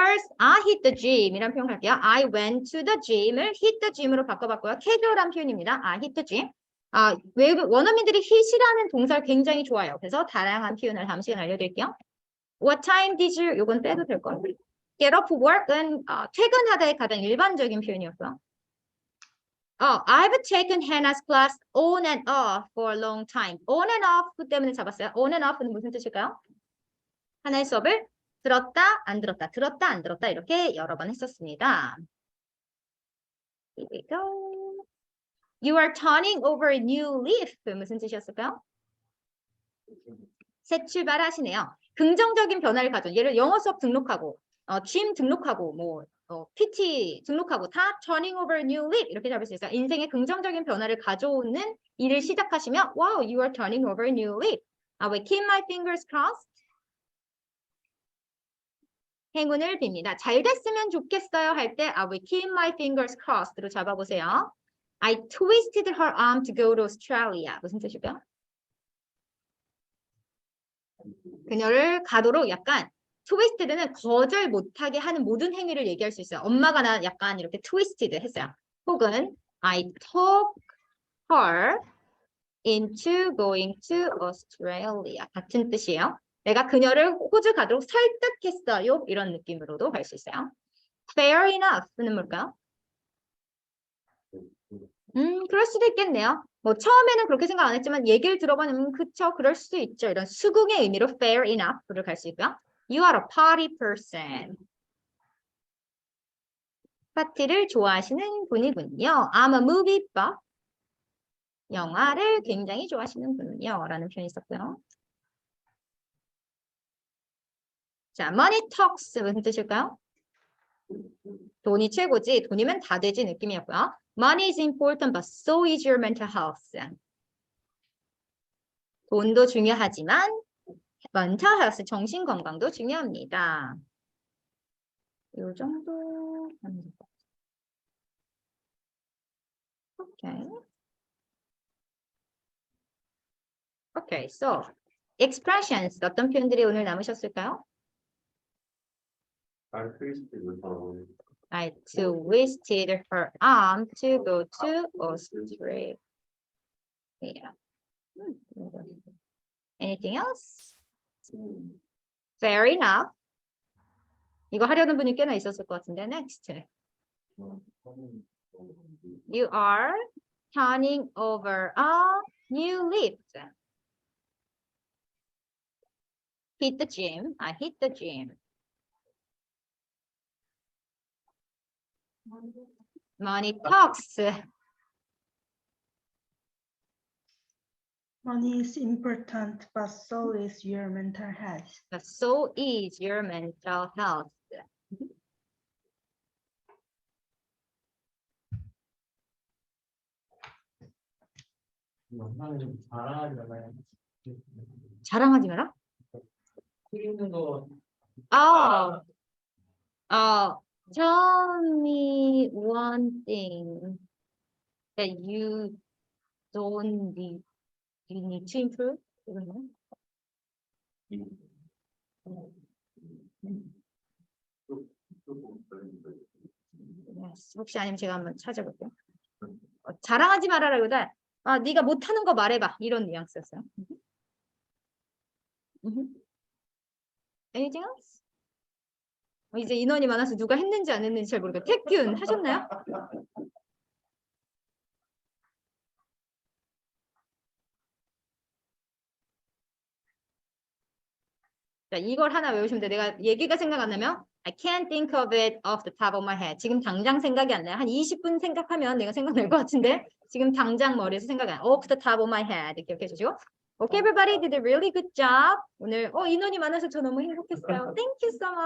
First, I hit the gym 이란 표현 갈게요. I went to the gym을 hit the gym으로 바꿔봤고요. 캐주얼한 표현입니다. I hit the gym. 아, 외국 원어민들이 hit이라는 동사를 굉장히 좋아해요. 그래서 다양한 표현을 다음 시간에 알려드릴게요. What time did you? 요건 빼도 될것 같아요. Get up work은 어, 퇴근하다의 가장 일반적인 표현이었고요. 어, I've taken Hannah's class on and off for a long time. On and off 때문에 잡았어요. On and off는 무슨 뜻일까요? 하나의 수업을 들었다, 안 들었다, 들었다, 안 들었다 이렇게 여러 번 했었습니다. Here we go. You are turning over a new leaf. 무슨 뜻이었을까요? 새 출발하시네요. 긍정적인 변화를 가져. 예를 영어 수업 등록하고, 어, gym 등록하고, 뭐 어, PT 등록하고 다 turning over new leaf 이렇게 잡을 수 있어요. 인생에 긍정적인 변화를 가져오는 일을 시작하시면 wow, you are turning over new leaf. I will keep my fingers crossed. 행운을 빕니다. 잘 됐으면 좋겠어요 할 때 I will keep my fingers crossed로 잡아보세요. I twisted her arm to go to Australia. 무슨 뜻일까요? 그녀를 가도록 약간 트위스티드는 거절 못하게 하는 모든 행위를 얘기할 수 있어요. 엄마가 나 약간 이렇게 트위스티드 했어요. 혹은 I talk her into going to Australia 같은 뜻이에요. 내가 그녀를 호주 가도록 설득했어요. 이런 느낌으로도 갈 수 있어요. Fair enough는 뭘까요? 음, 그럴 수도 있겠네요. 뭐 처음에는 그렇게 생각 안 했지만 얘기를 들어보면 음, 그쵸, 그럴 수도 있죠. 이런 수긍의 의미로 fair enough를 갈 수 있고요. You are a party person. 파티를 좋아하시는 분이군요. I'm a movie buff. 영화를 굉장히 좋아하시는 분이요. 라는 표현이 있었고요. 자, money talks 무슨 뜻일까요? 돈이 최고지, 돈이면 다 되지 느낌이었고요. Money is important, but so is your mental health. 돈도 중요하지만 mental health, 정신 건강도 중요합니다. 이 정도 하면 될것 같아요. 오케이. 오케이, so expressions 어떤 표현들이 오늘 남으셨을까요? I twisted the phone. I twisted her arm to go to Australia. Hmm, Anything else? Fair enough. 이거 하려는 분이 꽤나 있었을 것 같은데. Next. You are turning over a new leaf. Hit the gym. I hit the gym. Money talks. Money is important, but so is your mental health. But so is your mental health. 엄마는 잘하잖아요. 자랑하지 마라. 틀리는 거 아, 아, Tell me one thing that you don't need, you need to improve. 이거는? Yes. 혹시 아니면 제가 한번 찾아볼게요. 어, 자랑하지 말아라기보다 아, 네가 못하는 거 말해봐 이런 뉘앙스였어요. Anything else? 어, 이제 인원이 많아서 누가 했는지 안 했는지 잘 모르겠어요. 태균 하셨나요? 자, 이걸 하나 외우시면 돼. 내가 얘기가 생각 안 나면 I can't think of it off the top of my head. 지금 당장 생각이 안 나요. 한 20분 생각하면 내가 생각날 것 같은데 지금 당장 머리에서 생각이 안 나요. Off the top of my head. 기억해 주시고. Okay, everybody did a really good job. 오늘 어 인원이 많아서 저 너무 행복했어요. Thank you so much.